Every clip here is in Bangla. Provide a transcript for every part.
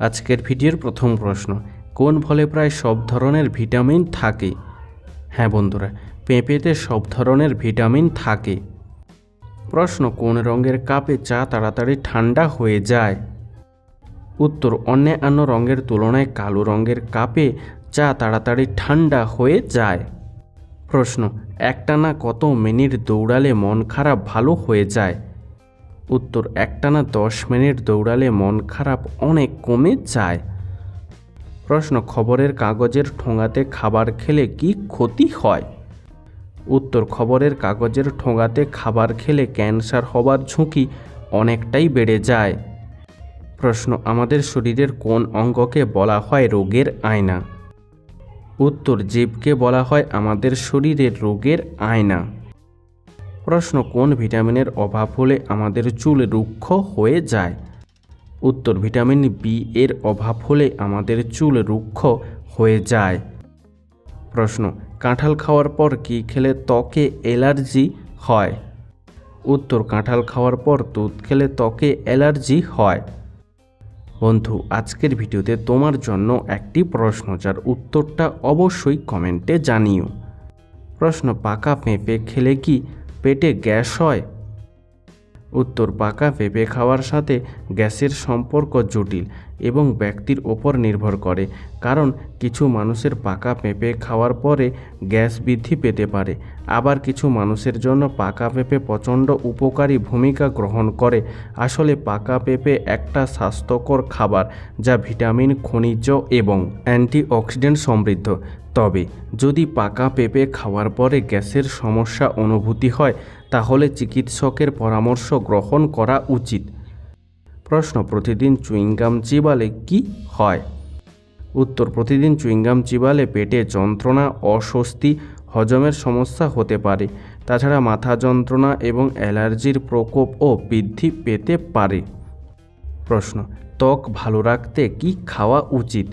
আজকের ভিডিওর প্রথম প্রশ্ন, কোন ফলে প্রায় সব ধরনের ভিটামিন থাকে? হ্যাঁ বন্ধুরা, পেঁপেতে সব ধরনের ভিটামিন থাকে। প্রশ্ন, কোন রঙের কাপে চা তাড়াতাড়ি ঠান্ডা হয়ে যায়? উত্তর, অন্যান্য রঙের তুলনায় কালো রঙের কাপে চা তাড়াতাড়ি ঠান্ডা হয়ে যায়। প্রশ্ন, একটানা কত মিনিট দৌড়ালে মন খারাপ ভালো হয়ে যায়? উত্তর একটানা দশ মিনিট দৌড়ালে মন খারাপ অনেক কমে যায়। প্রশ্ন, খবরের কাগজের ঠোঙাতে খাবার খেলে কি ক্ষতি হয়? উত্তর, খবরের কাগজের ঠোঙাতে খাবার খেলে ক্যান্সার হবার ঝুঁকি অনেকটাই বেড়ে যায়। প্রশ্ন, আমাদের শরীরের কোন অঙ্গকে বলা হয় রোগের আয়না? উত্তর, জীবকে বলা হয় আমাদের শরীরের রোগের আয়না। প্রশ্ন, কোন ভিটামিনের অভাব হলে আমাদের চুল রুক্ষ হয়ে যায়? উত্তর, ভিটামিন বি এর অভাব হলে আমাদের চুল রুক্ষ হয়ে যায়। প্রশ্ন, কাঁঠাল খাওয়ার পর কি খেলে ত্বকে অ্যালার্জি হয়? উত্তর, কাঁঠাল খাওয়ার পর দুধ খেলে ত্বকে অ্যালার্জি হয়। বন্ধু, আজকের ভিডিওতে তোমার জন্য একটি প্রশ্ন, যার উত্তরটা অবশ্যই কমেন্টে জানিও। প্রশ্ন, পাকা পেঁপে খেলে কি পেটে গ্যাস হয় উত্তর পাকা পেঁপে খাওয়ার সাথে গ্যাসের সম্পর্ক জটিল এবং ব্যক্তির ওপর নির্ভর করে, কারণ কিছু মানুষের পাকা পেঁপে খাওয়ার পরে গ্যাস বৃদ্ধি পেতে পারে। আবার কিছু মানুষের জন্য পাকা পেঁপে প্রচণ্ড উপকারী ভূমিকা গ্রহণ করে। আসলে পাকা পেঁপে একটা স্বাস্থ্যকর খাবার যা ভিটামিন, খনিজ এবং অ্যান্টিঅক্সিডেন্ট সমৃদ্ধ। তবে যদি পাকা পেঁপে খাওয়ার পরে গ্যাসের সমস্যা অনুভূতি হয় তাহলে চিকিৎসকের পরামর্শ গ্রহণ করা উচিত। প্রশ্ন, প্রতিদিন চুইংগাম চিবালে কি হয়? উত্তর, প্রতিদিন চুইংগাম চিবালে পেটে যন্ত্রণা, অস্বস্তি, হজমের সমস্যা হতে পারে। তাছাড়া মাথা যন্ত্রণা এবং অ্যালার্জির প্রকোপও বৃদ্ধি পেতে পারে। প্রশ্ন, ত্বক ভালো রাখতে কি খাওয়া উচিত?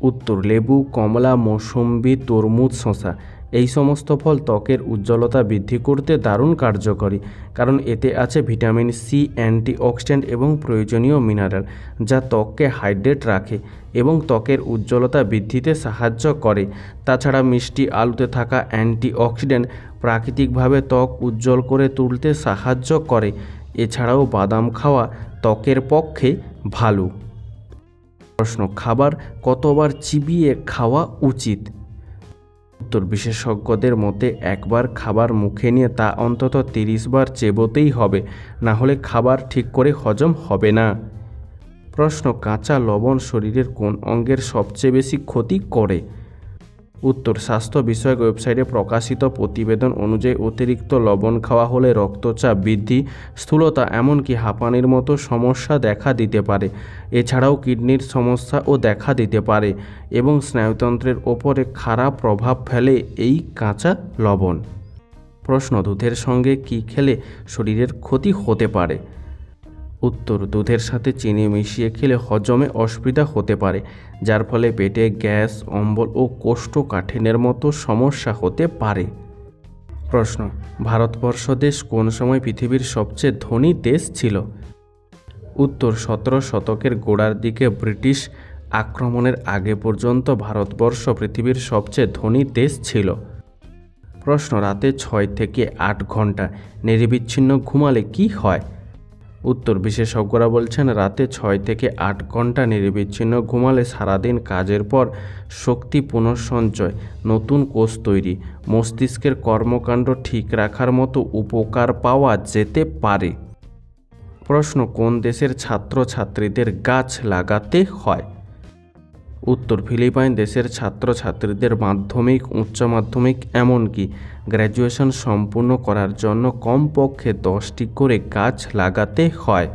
উত্তর, লেবু, কমলা, মৌসম্বি, তরমুজ, শসা। এই সমস্ত ফল ত্বকের উজ্জ্বলতা বৃদ্ধি করতে দারুণ কার্যকরী, কারণ এতে আছে ভিটামিন সি, অ্যান্টিঅক্সিডেন্ট এবং প্রয়োজনীয় মিনারেল, যা ত্বককে হাইড্রেট রাখে এবং ত্বকের উজ্জ্বলতা বৃদ্ধিতে সাহায্য করে। তাছাড়া মিষ্টি আলুতে থাকা অ্যান্টিঅক্সিডেন্ট প্রাকৃতিকভাবে ত্বক উজ্জ্বল করে তুলতে সাহায্য করে। এছাড়াও বাদাম খাওয়া ত্বকের পক্ষে ভালো। প্রশ্ন, খাবার কতবার চিবিয়ে খাওয়া উচিত? উত্তর বিশেষজ্ঞদের মতে একবার খাবার মুখে নিয়ে তা অন্তত তিরিশ বার চেবোতেই হবে, না হলে খাবার ঠিক করে হজম হবে না। প্রশ্ন, কাঁচা লবণ শরীরের কোন অঙ্গের সবচেয়ে বেশি ক্ষতি করে? উত্তর, স্বাস্থ্য বিষয়ক ওয়েবসাইটে প্রকাশিত প্রতিবেদন অনুযায়ী অতিরিক্ত লবণ খাওয়া হলে রক্তচাপ বৃদ্ধি, স্থূলতা এমনকি হাঁপানির মতো সমস্যা দেখা দিতে পারে। এছাড়াও কিডনির সমস্যাও দেখা দিতে পারে এবং স্নায়ুতন্ত্রের ওপরে খারাপ প্রভাব ফেলে এই কাঁচা লবণ। প্রশ্ন, দুধের সঙ্গে কি খেলে শরীরের ক্ষতি হতে পারে? উত্তর, দুধের সাথে চিনি মিশিয়ে খেলে হজমে অসুবিধা হতে পারে, যার ফলে পেটে গ্যাস, অম্বল ও কোষ্ঠকাঠিন্যের মতো সমস্যা হতে পারে। প্রশ্ন, ভারতবর্ষ দেশ কোন সময় পৃথিবীর সবচেয়ে ধনী দেশ ছিল? উত্তর, সতেরো শতকের গোড়ার দিকে ব্রিটিশ আক্রমণের আগে পর্যন্ত ভারতবর্ষ পৃথিবীর সবচেয়ে ধনী দেশ ছিল। প্রশ্ন, রাতে ছয় থেকে আট ঘণ্টা নিরবিচ্ছিন্ন ঘুমালে কি হয়? উত্তর বিশেষজ্ঞরা বলছেন, রাতে ছয় থেকে আট ঘণ্টা নিরবিচ্ছিন্ন ঘুমালে সারাদিন কাজের পর শক্তি পুনঃসঞ্চয়, নতুন কোষ তৈরি, মস্তিষ্কের কর্মকাণ্ড ঠিক রাখার মতো উপকার পাওয়া যেতে পারে। প্রশ্ন, কোন দেশের ছাত্রছাত্রীদের গাছ লাগাতে হয়? উত্তর ফিলিপাইন দেশের ছাত্রছাত্রীদের মাধ্যমিক, উচ্চ মাধ্যমিক এমনকি গ্র্যাজুয়েশন সম্পূর্ণ করার জন্য কমপক্ষে দশটি করে গাছ লাগাতে হয়।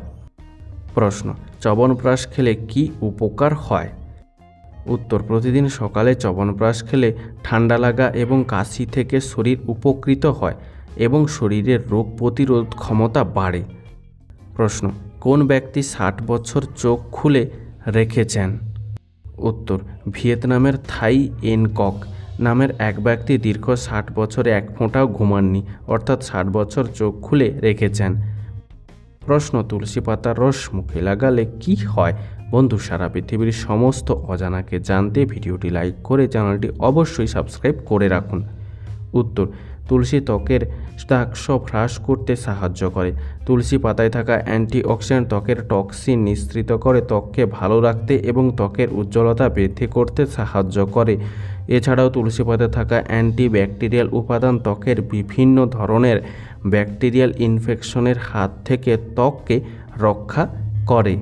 প্রশ্ন চবনপ্রাশ খেলে কি উপকার হয়? উত্তর, প্রতিদিন সকালে চবনপ্রাশ খেলে ঠান্ডা লাগা এবং কাশি থেকে শরীর উপকৃত হয় এবং শরীরের রোগ প্রতিরোধ ক্ষমতা বাড়ে। প্রশ্ন, কোন ব্যক্তি ষাট বছর চোখ খুলে রেখেছেন? উত্তর, ভিয়েতনামের থাই এনকক নামের এক ব্যক্তি দীর্ঘ ষাট বছরে এক ফোঁটাও ঘুমাননি, অর্থাৎ ষাট বছর চোখ খুলে রেখেছেন। প্রশ্ন তুলসী পাতার রস মুখে লাগালে কি হয়? বন্ধু, সারা পৃথিবীর সমস্ত অজানাকে জানতে ভিডিওটি লাইক করে চ্যানেলটি অবশ্যই সাবস্ক্রাইব করে রাখুন। উত্তর, তুলসী ত্বকের দাগ হ্রাস করতে সাহায্য করে। তুলসী পাতায় থাকা অ্যান্টিঅক্সিডেন্ট ত্বকের টক্সিন নিঃসৃত করে ত্বককে ভালো রাখতে এবং ত্বকের উজ্জ্বলতা বৃদ্ধি করতে সাহায্য করে। এছাড়াও তুলসী পাতায় থাকা অ্যান্টিব্যাকটেরিয়াল উপাদান ত্বকের বিভিন্ন ধরনের ব্যাকটেরিয়াল ইনফেকশনের হাত থেকে ত্বককে রক্ষা করে।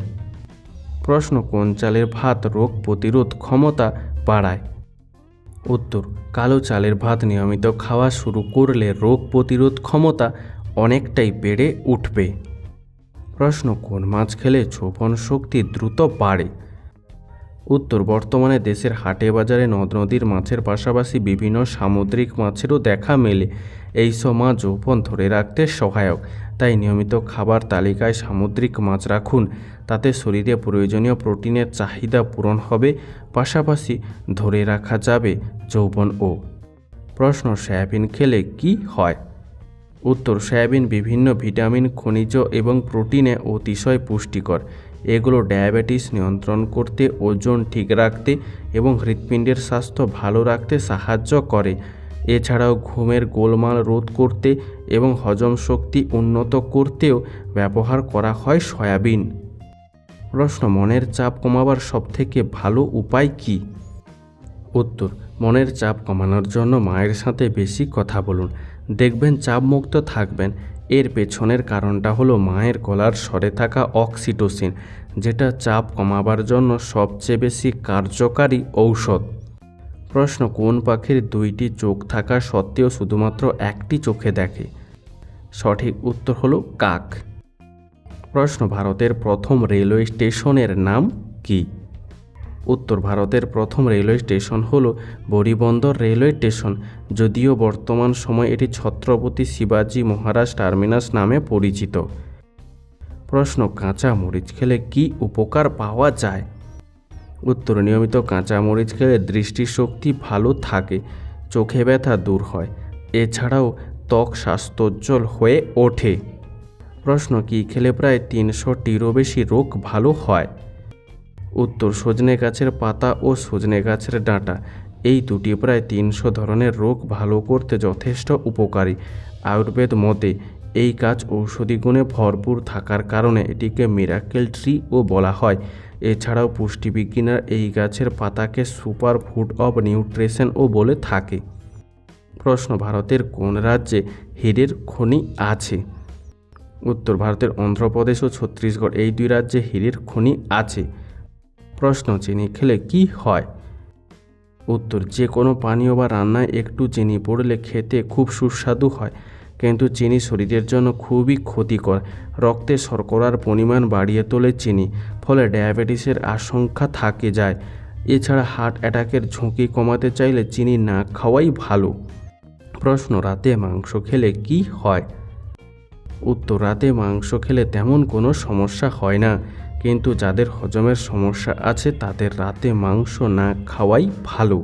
প্রশ্ন, কোন চালের ভাত রোগ প্রতিরোধ ক্ষমতা বাড়ায়? উত্তর, কালো চালের ভাত নিয়মিত খাওয়া শুরু করলে রোগ প্রতিরোধ ক্ষমতা অনেকটাই বেড়ে উঠবে। প্রশ্ন, কোন মাছ খেলে যৌবন শক্তি দ্রুত বাড়ে? উত্তর, বর্তমানে দেশের হাটে বাজারে নদ নদীর মাছের পাশাপাশি বিভিন্ন সামুদ্রিক মাছেরও দেখা মেলে। এইসব মাছ যৌবন ধরে রাখতে সহায়ক। তাই নিয়মিত খাবার তালিকায় সামুদ্রিক মাছ রাখুন। তাতে শরীরে প্রয়োজনীয় প্রোটিনের চাহিদা পূরণ হবে। পাশাপাশি ধরে রাখা যাবে যৌবন ও। প্রশ্ন, সয়াবিন খেলে কি হয়? উত্তর, সয়াবিন বিভিন্ন ভিটামিন, খনিজ এবং প্রোটিনে অতিশয় পুষ্টিকর। এগুলো ডায়াবেটিস নিয়ন্ত্রণ করতে, ওজন ঠিক রাখতে এবং হৃৎপিণ্ডের স্বাস্থ্য ভালো রাখতে সাহায্য করে। এছাড়াও ঘুমের গোলমাল রোধ করতে এবং হজম শক্তি উন্নত করতেও ব্যবহার করা হয় সয়াবিন। প্রশ্ন, মনের চাপ কমাবার সবথেকে ভালো উপায় কী? উত্তর, মনের চাপ কমানোর জন্য মায়ের সাথে বেশি কথা বলুন। দেখবেন চাপমুক্ত থাকবেন। এর পেছনের কারণটা হলো মায়ের গলার স্বরে থাকা অক্সিটোসিন, যেটা চাপ কমাবার জন্য সবচেয়ে বেশি কার্যকারী ঔষধ। প্রশ্ন, কোন পাখির দুইটি চোখ থাকা সত্ত্বেও শুধুমাত্র একটি চোখে দেখে? সঠিক উত্তর হলো কাক। প্রশ্ন, ভারতের প্রথম রেলওয়ে স্টেশনের নাম কী? উত্তর, ভারতের প্রথম রেলওয়ে স্টেশন হল বরিবন্দর রেলওয়ে স্টেশন, যদিও বর্তমান সময় এটি ছত্রপতি শিবাজি মহারাজ টার্মিনাস নামে পরিচিত। প্রশ্ন, কাঁচা মরিচ খেলে কি উপকার পাওয়া যায়? উত্তর, নিয়মিত কাঁচামরিচ খেলে দৃষ্টিশক্তি ভালো থাকে, চোখে ব্যথা দূর হয়, এছাড়াও ত্বক স্বাস্থ্যোজ্জ্বল হয়ে ওঠে। প্রশ্ন, কি খেলে প্রায় তিনশোটিরও বেশি রোগ ভালো হয়? উত্তর, সজনে গাছের পাতা ও সজনে গাছের ডাঁটা, এই দুটি প্রায় তিনশো ধরনের রোগ ভালো করতে যথেষ্ট উপকারী। আয়ুর্বেদ মতে এই গাছ ঔষধি গুণে ভরপুর থাকার কারণে এটিকে মিরাকেল ট্রি ও বলা হয়। এছাড়াও পুষ্টিবিজ্ঞানীরা এই গাছের পাতাকে সুপার ফুড অব নিউট্রিশন ও বলে থাকে। প্রশ্ন, ভারতের কোন রাজ্যে হীরের খনি আছে? উত্তর, ভারতের অন্ধ্রপ্রদেশ ও ছত্তিশগড়, এই দুই রাজ্যে হীরের খনি আছে। প্রশ্ন, চিনি খেলে কি হয়? উত্তর, যে কোনো পানীয় বা রান্নায় একটু চিনি পড়লে খেতে খুব সুস্বাদু হয়। কিন্তু চিনি শরীরের জন্য খুবই ক্ষতিকর। রক্তে শর্করার পরিমাণ বাড়িয়ে তোলে চিনি, ফলে ডায়াবেটিসের আশঙ্কা থাকে যায়। এছাড়া হার্ট অ্যাটাকের ঝুঁকি কমাতে চাইলে চিনি না খাওয়াই ভালো। প্রশ্ন, রাতে মাংস খেলে কি হয়? উত্তর, রাতে মাংস খেলে তেমন কোনো সমস্যা হয় না, কিন্তু যাদের হজমের সমস্যা আছে তাদের রাতে মাংস না খাওয়াই ভালো।